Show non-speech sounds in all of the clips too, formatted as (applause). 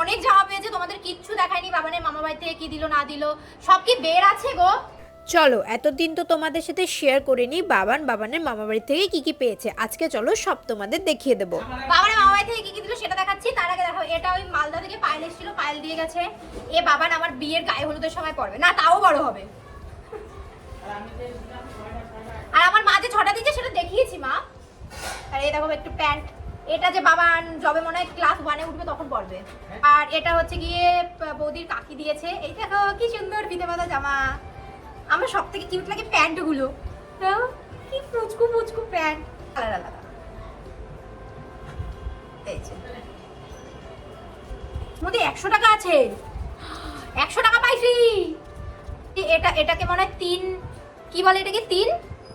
অনেক জামা পেয়েছে তোমাদের কিচ্ছু দেখায়নি বাবানের মামা বাড়ি থেকে কি দিল না দিল সব কি বের আছে গো? চলো এতদিন তো তোমাদের সাথে শেয়ার করে করিনি বাবান বাবানের মামা বাড়ি থেকে কি কি পেয়েছে আজকে চলো সব তোমাদের দেখিয়ে দেবো। বাবানের মামা বাড়ি থেকে কি কি দিল সেটা দেখাচ্ছি তার আগে দেখো এটা ওই মালদা থেকে পায়েল এসেছিল পায়েল দিয়ে গেছে এ বাবান আমার বিয়ের গায়ে হলুদের সময় পড়বে না তাও বড় হবে। আর আমার মা যে ছটা দিচ্ছে সেটা দেখিয়েছি মা। আর এই দেখো একটু প্যান্ট। এটা যে বাবা যবে মনে হয় ক্লাস ওয়ানে উঠবে তখন পড়বে। আর এটা হচ্ছে গিয়ে বৌদির কাকি দিয়েছে। এই দেখো কি সুন্দর ফিতে পাতা জামা। আমার সব থেকে কিউট লাগে প্যান্টগুলো। কি পুচকু পুচকু প্যান্ট। আলাদা আলাদা। মধ্যে একশো টাকা আছে। একশো টাকা পাইছি। এটা এটাকে মনে হয় তিন কি বলে এটাকে? তিন?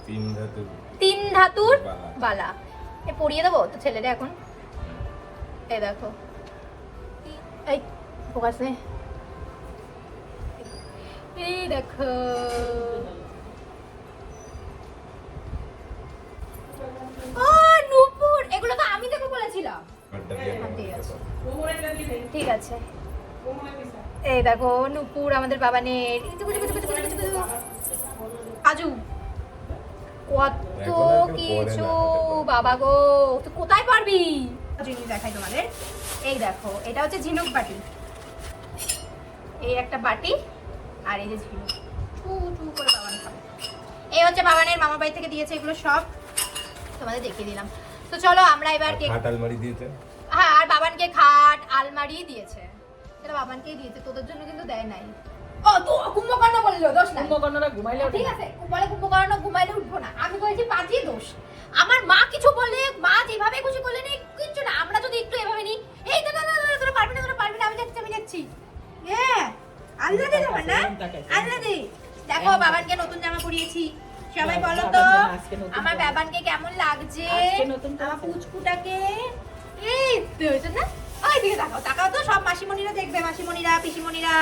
তিন তিন ধাতুর বালা। এ পরিয়ে দেবো? তো ছেলেটা এখন। এই দেখো। এই ফোকাস নে এই দেখো। নূপুর! এগুলো তো আমি দেখো বলেছিলাম। ঠিক আছে। এই দেখো, নূপুর আমাদের বাবানের কাজু। কত কিছু। বাবা গো তুই কোথায় পারবি? জিনিস দেখাই তোমাদের। এই দেখো এটা হচ্ছে ঝিনুক বাটি। এই একটা বাটি আর এই যে ঝিনুক। চু চু করে বাবান খাবে। এই হচ্ছে বাবানের মামা বাড়ি থেকে দিয়েছে এগুলো সব। তোমাদের দেখিয়ে দিলাম। তো চলো আমরা এবার কেক আলমারি দিয়েছে? হ্যাঁ আর বাবানকে খাট আলমারি দিয়েছে। সেটা বাবানকেই দিয়েছে তোদের জন্য কিন্তু দেয় নাই। ও তো কুম্ভকর্ণ বলল দোষ নাই। কুম্ভকর্ণরা ঘুমাইলে ঠিক আছে বলে কুম্ভকর্ণ ঘুমাইলে উঠবো না। আমি বলেছি পাঁচই দোষ। আমার মা কিছু বলে মা যেভাবে খুশি করলে নেই কিচ্ছু না। আমরা যদি একটু এভাবে নিই এই দাদা দাদা তোরা পারবি না তোরা পারবি না আমি যাচ্ছি আমি যাচ্ছি। হ্যাঁ আল্লাহ দি না? আল্লাহ দি দেখো বাবানকে নতুন জামা পরিয়েছি। সবাই বলো তো আমার। বাবানকে কেমন লাগছে? নতুন আমার। পুচকুটাকে এই তো না? ওই দিকে তাকাও তাকাও তো সব মাসিমণিরা দেখবে মাসিমণিরা পিসিমণিরা।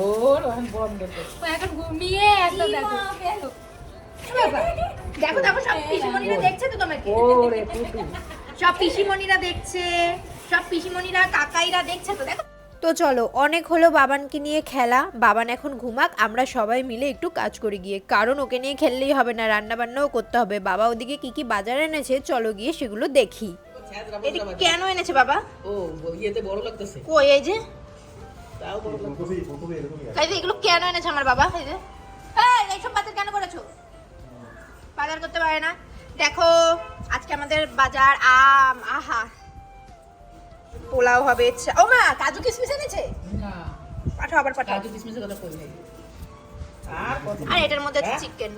ওর এখন বন্ধ। ও এখন ঘুমিয়ে এত দেখো। দেখো দেখো সব পিসিমণিরা দেখছে তো তোমাকে? ওরে পুটু। সব পিসিমণিরা দেখছে সব পিসিমণিরা কাকাইরা দেখছে তো দেখো। তো চলো অনেক হলো বাবানকে নিয়ে খেলা। বাবান এখন ঘুমাক আমরা সবাই মিলে একটু কাজ করি গিয়ে। কারণ ওকে নিয়ে খেললেই হবে না রান্না বান্নাও করতে হবে। বাবা ওদিকে কি কি বাজার এনেছে চলো গিয়ে সেগুলো দেখি। এটা কেন এনেছে বাবা? ও ইয়েতে বড় লাগতেছে। কই এই যে? তাও বড় লাগতেছে। এগুলো কেন এনেছে আমার বাবা? এই যে। এই এইসব বাজার কেন করেছ? বাজার করতে পারে না। দেখো আজকে আমাদের বাজার আম আহা। পোলাও হবে চা- ও মা কাজু কিশমিশ এনেছে? না। পাঠাও আবার পাঠাও। কাজু কিশমিশের কথা কই আর এটার মধ্যে আছে হ্যাঁ? চিকেন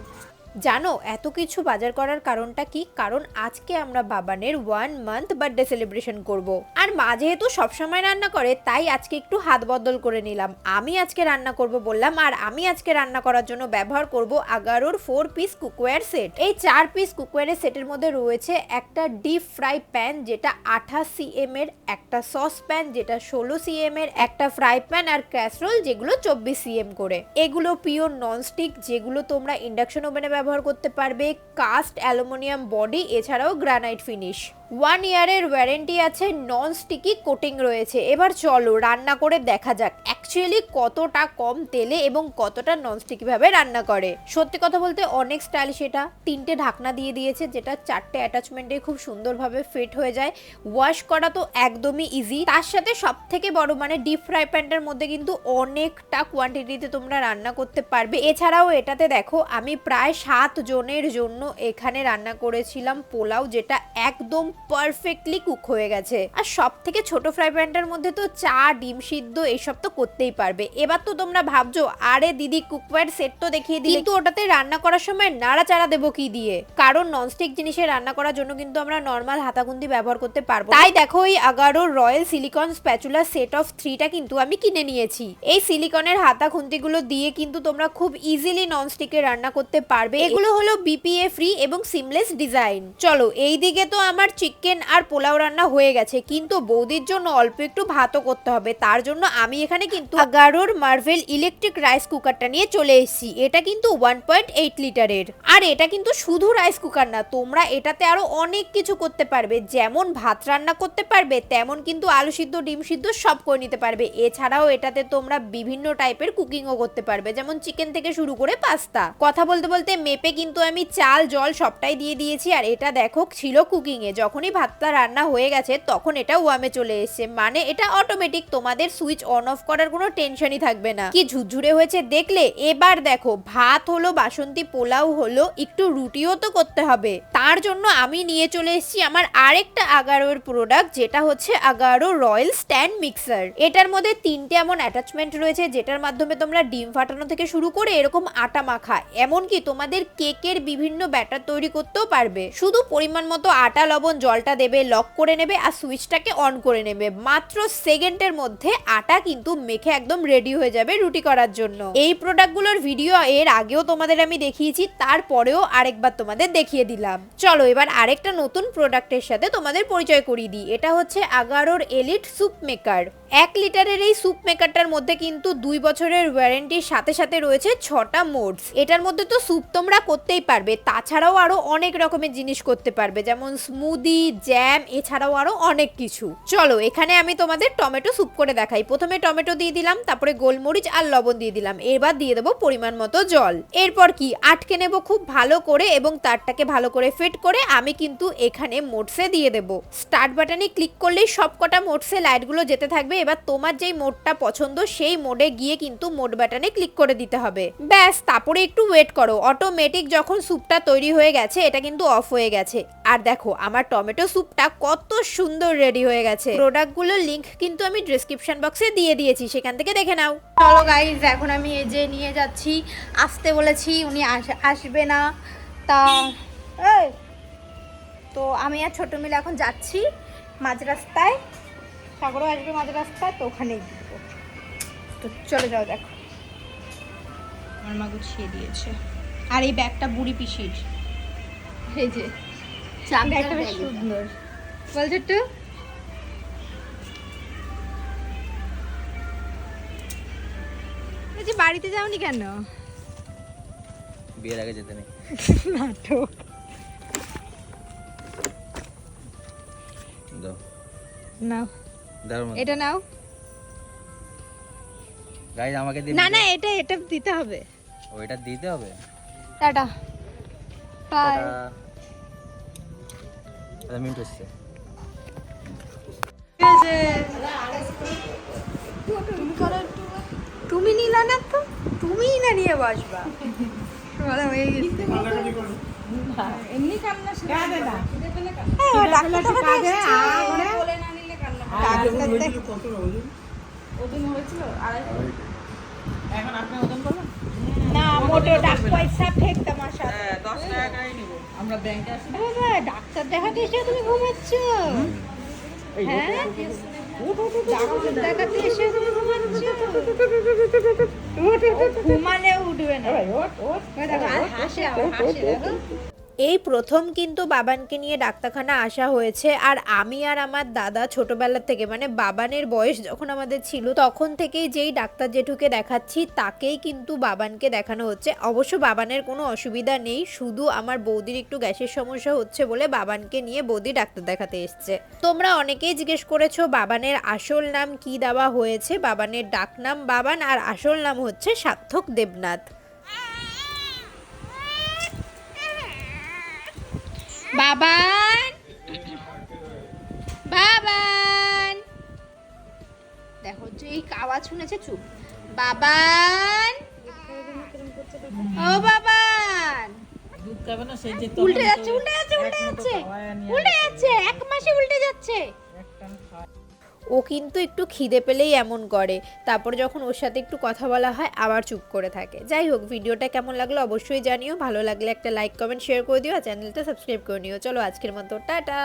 জানো, এত কিছু বাজার করার কারণটা কি? কারণ আজকে আমরা বাবানের ওয়ান মান্থ বার্থডে সেলিব্রেশন করব। আর মা যেহেতু সবসময় রান্না করে, তাই আজকে একটু হাত বদল করে নিলাম। আমি আজকে রান্না করব বললাম, আর আমি আজকে রান্না করার জন্য ব্যবহার করব আগারোর ফোর পিস কুকওয়্যার সেট এই চার পিস কুকওয়্যারের সেটের মধ্যে রয়েছে একটা ডিপ ফ্রাই প্যান যেটা আঠাশ সিএম এর, একটা সস প্যান যেটা ষোলো সিএম এর, একটা ফ্রাই প্যান আর ক্যাসরোল যেগুলো চব্বিশ সিএম করে। এগুলো পিওর ননস্টিক যেগুলো তোমরা ইন্ডাকশন ওভেনে ব্যবহার করতে পারবে কাস্ট অ্যালুমিনিয়াম বডি এছাড়াও গ্রানাইট ফিনিশ। ওয়ান ইয়ারের ওয়ারেন্টি আছে নন স্টিকি কোটিং রয়েছে। এবার চলো রান্না করে দেখা যাক অ্যাকচুয়ালি কতটা কম তেলে এবং কতটা নন স্টিকি ভাবে রান্না করে। সত্যি কথা বলতে অনেক স্টাইল সেটা, তিনটে ঢাকনা দিয়ে দিয়েছে, যেটা চারটে অ্যাটাচমেন্টে খুব সুন্দরভাবে ফিট হয়ে যায়। ওয়াশ করা তো একদমই ইজি তার সাথে সব থেকে বড় মানে ডিপ ফ্রাই প্যানটার মধ্যে কিন্তু অনেকটা কোয়ান্টিটিতে তোমরা রান্না করতে পারবে। এছাড়াও এটাতে দেখো, আমি প্রায় সাত জনের জন্য এখানে রান্না করেছিলাম পোলাও, যেটা একদম পারফেক্টলি কুক হয়ে গেছে। আর সব থেকে ছোট ফ্রাই প্যানটার মধ্যে তো চা, ডিম সিদ্ধ এইসব তো করতেই পারবে। এবার তো তোমরা ভাবছ, আরে দিদি কুকওয়্যার সেট তো দেখিয়ে দিই কিন্তু ওটাতে রান্না করার সময় নাড়াচাড়া দেবো কি দিয়ে? কারণ ননস্টিক জিনিসে রান্না করার জন্য কিন্তু আমরা নর্মাল হাতাগুন্দি ব্যবহার করতে পারব তাই দেখো এই Agaro royal silicone spatula set of থ্রিটা কিন্তু আমি কিনে নিয়েছি। এই সিলিকনের হাতা খুন্তিগুলো দিয়ে কিন্তু তোমরা খুব ইজিলি ননস্টিকে রান্না করতে পারবে। এগুলো হলো বিপিএ ফ্রি এবং সিমলেস ডিজাইন চলো এই দিকে তো আমার চিকেন আর পোলাও রান্না হয়ে গেছে, কিন্তু বৌদির জন্য অল্প একটু ভাতও করতে হবে। তার জন্য আমি এখানে কিন্তু আগারোর মার্ভেল ইলেকট্রিক রাইস কুকারটা নিয়ে চলে এসেছি। এটা কিন্তু ওয়ান পয়েন্ট এইট লিটারের। আর এটা কিন্তু শুধু রাইস কুকার না, তোমরা এটাতে আরও অনেক কিছু করতে পারবে। যেমন ভাত রান্না করতে পারবে, তেমন কিন্তু আলু সিদ্ধ, ডিম সিদ্ধ সব করে নিতে পারবে। এছাড়াও এটাতে তোমরা বিভিন্ন টাইপের কুকিংও করতে পারবে, যেমন চিকেন থেকে শুরু করে পাস্তা কথা বলতে বলতে মেপে কিন্তু আমি চাল, জল সবটাই দিয়ে দিয়েছি, আর এটা দেখো, ছিল কুকিং এ যখনই ভাতটা রান্না হয়ে গেছে, তখন এটা ওয়ামে চলে এসেছে। মানে এটা অটোমেটিক তোমাদের সুইচ অন অফ করার কোনো টেনশনই থাকবে না। কি ঝুরঝুরে হয়েছে দেখলে? এবার দেখো, ভাত হলো, বাসন্তী পোলাও হলো, একটু রুটিও তো করতে হবে। তার জন্য আমি নিয়ে চলে এসেছি আমার আরেকটা আগারোর প্রোডাক্ট যেটা হচ্ছে আগারো রয়্যাল স্ট্যান্ড মিক্সার। এটার মধ্যে তিনটে এমন অ্যাটাচমেন্ট রয়েছে, যেটার মাধ্যমে তোমরা ডিম ফাটানো থেকে শুরু করে এরকম আটা মাখা, এমনকি তোমাদের কেকের বিভিন্ন ব্যাটার তৈরি করতেও পারবে। শুধু পরিমাণ মতো আটা, লবণ জলটা দেবে লক করে নেবে আর সুইচটাকে অন করে নেবে। মাত্র সেকেন্ডের মধ্যে আটা কিন্তু মেখে একদম রেডি হয়ে যাবে রুটি করার জন্য। এই প্রোডাক্টগুলোর ভিডিও এর আগেও তোমাদের আমি দেখিয়েছি, তারপরেও আরেকবার তোমাদের দেখিয়ে দিলাম। চলো এবার আরেকটা নতুন প্রোডাক্টের সাথে তোমাদের পরিচয় করিয়ে দিই। এটা হচ্ছে আগারোর এলিট সুপ মেকার এক লিটারের এই স্যুপ মেকারটার মধ্যে কিন্তু দুই বছরের ওয়ারেন্টির সাথে সাথে রয়েছে ছটা মোডস এটার মধ্যে তো স্যুপ তোমরা করতেই পারবে, তাছাড়াও আরও অনেক রকমের জিনিস করতে পারবে, যেমন স্মুদি জ্যাম এছাড়াও আরও অনেক কিছু। চলো, এখানে আমি তোমাদের টমেটো স্যুপ করে দেখাই। প্রথমে টমেটো দিয়ে দিলাম, তারপরে গোলমরিচ আর লবণ দিয়ে দিলাম। এবার দিয়ে দেবো পরিমাণ মতো জল। এরপর কি? আটকে নেব খুব ভালো করে এবং তারটাকে ভালো করে ফিট করে আমি কিন্তু এখানে মোটসে দিয়ে দেব। স্টার্ট বাটনে ক্লিক করলেই সব কটা মোটসে লাইটগুলো যেতে থাকবে এবার তোমার যেই মোডটা পছন্দ, সেই মোডে গিয়ে কিন্তু মোড বাটনে ক্লিক করে দিতে হবে। ব্যাস, তারপরে একটু ওয়েট করো। অটোমেটিক যখন স্যুপটা তৈরি হয়ে গেছে, এটা কিন্তু অফ হয়ে গেছে। আর দেখো, আমার টমেটো স্যুপটা কত সুন্দর রেডি হয়ে গেছে। প্রোডাক্টগুলোর লিংক কিন্তু আমি ডেসক্রিপশন বক্সে দিয়ে দিয়েছি, সেখান থেকে দেখে নাও। চলো গাইজ এখন আমি এই যে নিয়ে যাচ্ছি। আসতে বলেছি, উনি আস- আসবে না। তা তো আমি আর ছোট মিলে এখন যাচ্ছি মাঝ রাস্তায়। সাগরও আসবে মাঝ রাস্তায় তো ওখানেই দিব। তো চলে যাও দেখো। আমার মা গুছিয়ে দিয়েছে। আর এই ব্যাগটা বুড়ি পিসির। এই যে ব্যাগটা বেশ সুন্দর। বলছো একটু? যে বাড়িতে যাওনি কেন? বিয়ের আগে যেতে নেই। (laughs) নাটক। দাও। এটা নাও। গাইজ আমাকে দিন না না এটা এটা দিতে হবে। ওইটা দিতে হবে? টাটা। By tata. মিনিট হচ্ছে তুমি নিলা না তো? তুমিই না নিয়ে বসবা। হয়ে গেছে। এমনি কান্না হ্যাঁ ডাক্তার দেখাতে এখন আপনি ওজন করবেন না মোটো ডাক পয়সা ফেক তামাশা হ্যাঁ দশ টাকা গাড়ি আমরা ব্যাংকে আসি বাবা ডাক্তার দেখাতে এসে তুমি ঘুমাচ্ছ হ্যাঁ ডাক্তার দেখাতে এসে তুমি ঘুমাচ্ছ ঘুমালে উঠবে না ওই হাসে হাসে দেখো এই প্রথম কিন্তু বাবানকে নিয়ে ডাক্তারখানা আসা হয়েছে। আর আমি আর আমার দাদা ছোটবেলা থেকে মানে বাবানের বয়স যখন আমাদের ছিল, তখন থেকেই যেই ডাক্তার জেঠুকে দেখাচ্ছি, তাকেই কিন্তু বাবানকে দেখানো হচ্ছে। অবশ্য বাবানের কোনো অসুবিধা নেই, শুধু আমার বৌদির একটু গ্যাসের সমস্যা হচ্ছে বলে বাবানকে নিয়ে বৌদি ডাক্তার দেখাতে এসছে। তোমরা অনেকেই জিজ্ঞেস করেছ, বাবানের আসল নাম কি দেওয়া হয়েছে? বাবানের ডাকনাম বাবান, আর আসল নাম হচ্ছে সার্থক দেবনাথ। বাবান। বাবান। দেখো যে এই আওয়াজ শুনেছে চুপ। বাবান। ও বাবান। উল্টে যাচ্ছে উল্টে যাচ্ছে উল্টে যাচ্ছে। উল্টে যাচ্ছে। এক মাসে উল্টে যাচ্ছে। ও কিন্তু একটু খিদে পেলেই এমন করে। তারপর যখন ওর সাথে একটু কথা বলা হয়, আবার চুপ করে থাকে। যাই হোক, ভিডিওটা কেমন লাগল অবশ্যই জানিও। ভালো লাগলে একটা লাইক কমেন্ট শেয়ার করে দিও। আর চ্যানেলটা সাবস্ক্রাইব করে নিও। চলো আজকের মতো, টাটা!